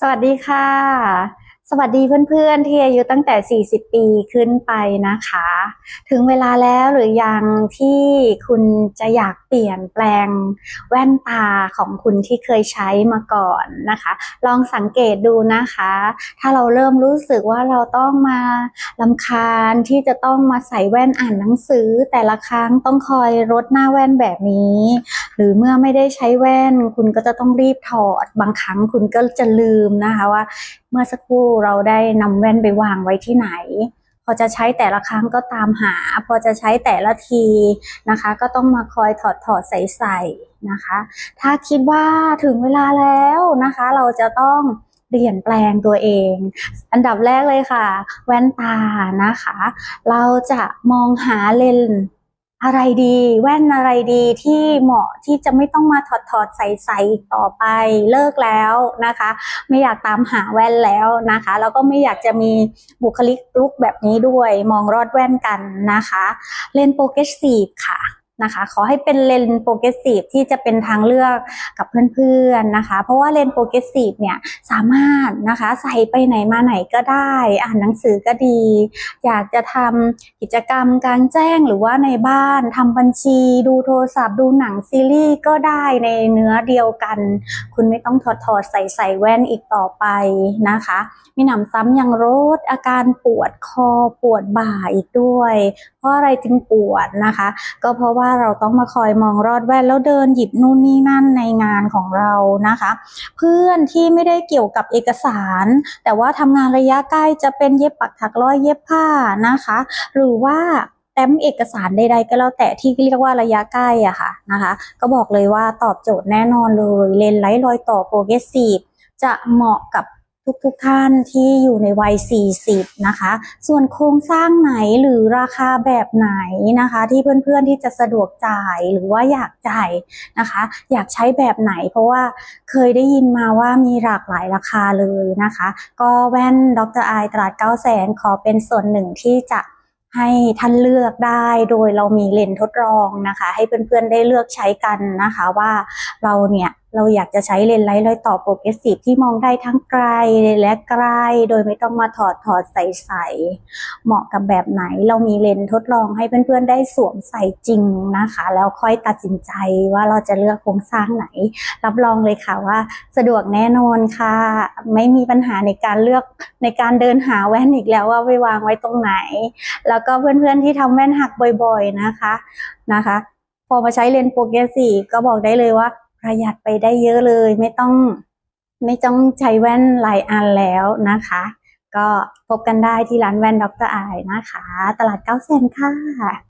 สวัสดีค่ะ สวัสดีเพื่อนๆ ที่อายุตั้งแต่ 40 ปีขึ้นไปนะคะ ถึงเวลาแล้วหรือยังที่คุณจะอยากเปลี่ยนแปลงแว่นตาของคุณที่เคยใช้มาก่อนนะคะ ลองสังเกตดูนะคะ ถ้าเราเริ่มรู้สึกว่าเราต้องมาลำคาญที่จะต้องมาใส่แว่นอ่านหนังสือแต่ละครั้งต้องคอยรดหน้าแว่นแบบนี้ หรือเมื่อไม่ได้ใช้แว่น คุณก็จะต้องรีบถอด บางครั้งคุณก็จะลืมนะคะว่า เมื่อสักครู่เราได้นำแว่นไปวางไว้ที่ไหน พอจะใช้แต่ละครั้งก็ตามหา พอจะใช้แต่ละทีนะคะ ก็ต้องมาคอยถอดถอดใส่ใส่นะคะ ถ้าคิดว่าถึงเวลาแล้วนะคะ เราจะต้องเปลี่ยนแปลงตัวเอง อันดับแรกเลยค่ะ แว่นตานะคะ เราจะมองหาเลน อะไรดีแว่นอะไรดีที่เหมาะที่จะไม่ต้องมาถอดถอดใส่ใส่ต่อไปเลิกแล้วนะคะ ไม่อยากตามหาแว่นแล้วนะคะ แล้วก็ไม่อยากจะมีบุคลิกลุกแบบนี้ด้วย มองรอดแว่นกันนะคะ เลนโปรเกรสซีฟค่ะ นะคะขอให้เป็นเลนโปรเกรสซีฟที่จะเป็นทางเลือกกับเพื่อนๆนะคะ เพราะว่าเลนโปรเกรสซีฟเนี่ยสามารถนะคะใส่ไปไหนมาไหนก็ได้ อ่านหนังสือก็ดี อยากจะทำกิจกรรมกลางแจ้งหรือว่าในบ้านทำบัญชี ดูโทรศัพท์ดูหนังซีรีส์ก็ได้ในเนื้อเดียวกัน คุณไม่ต้องถอดถอดใส่ใส่แว่นอีกต่อไปนะคะมีหนำซ้ำยังลดอาการปวดคอปวดบ่าอีกด้วย เพราะอะไรจึงปวดนะคะ ก็เพราะว่าาเราต้องมาคอยมองรอดแว่นแล้วเดินหยิบนู่นนี่นั่นในงานของเรานะคะ เพื่อนที่ไม่ได้เกี่ยวกับเอกสาร แต่ว่าทำงานระยะใกล้จะเป็นเย็บปักถักร้อยเย็บผ้านะคะ หรือว่าแต้มเอกสารใดๆก็แล้วแต่ที่เรียกว่าระยะใกล้อะค่ะนะคะ ก็บอกเลยว่าตอบโจทย์แน่นอนเลยเลนส์ไร้รอยต่อโปรเกรสซีฟจะเหมาะกับ ทุกๆท่านที่อยู่ในวัย 40 นะคะ ส่วนโครงสร้างไหนหรือราคาแบบไหนนะคะ ที่เพื่อนๆที่จะสะดวกจ่ายหรือว่าอยากจ่ายนะคะ อยากใช้แบบไหน เพราะว่าเคยได้ยินมาว่ามีหลากหลายราคาเลยนะคะ ก็แว่นดรไอตลาด9 0 0 0 0ขอเป็นส่วนหนึ่งที่จะให้ท่านเลือกได้โดยเรามีเลนทดลองนะคะ ให้เพื่อนๆได้เลือกใช้กันนะคะว่าเราเนี่ย เราอยากจะใช้เลนส์ไร้รอยต่อโปรเกรสซีฟที่มองได้ทั้งไกลและใกล้โดยไม่ต้องมาถอดถอดใส่ใส่เหมาะกับแบบไหน เรามีเลนส์ทดลองให้เพื่อนๆได้สวมใส่จริงนะคะ แล้วค่อยตัดสินใจว่าเราจะเลือกโครงสร้างไหน รับรองเลยค่ะว่าสะดวกแน่นอนค่ะ ไม่มีปัญหาในการเลือกในการเดินหาแว่นอีกแล้วว่าไปวางไว้ตรงไหน แล้วก็เพื่อนๆที่ทำแว่นหักบ่อยๆนะคะนะคะ พอมาใช้เลนส์โปรเกรสซีฟก็บอกได้เลยว่า ประหยัดไปได้เยอะเลยไม่ต้องไม่ต้องใช้แว่นหลายอันแล้วนะคะ ก็พบกันได้ที่ร้านแว่นดรไอนะคะ ตลาดเก้าเซนค่ะ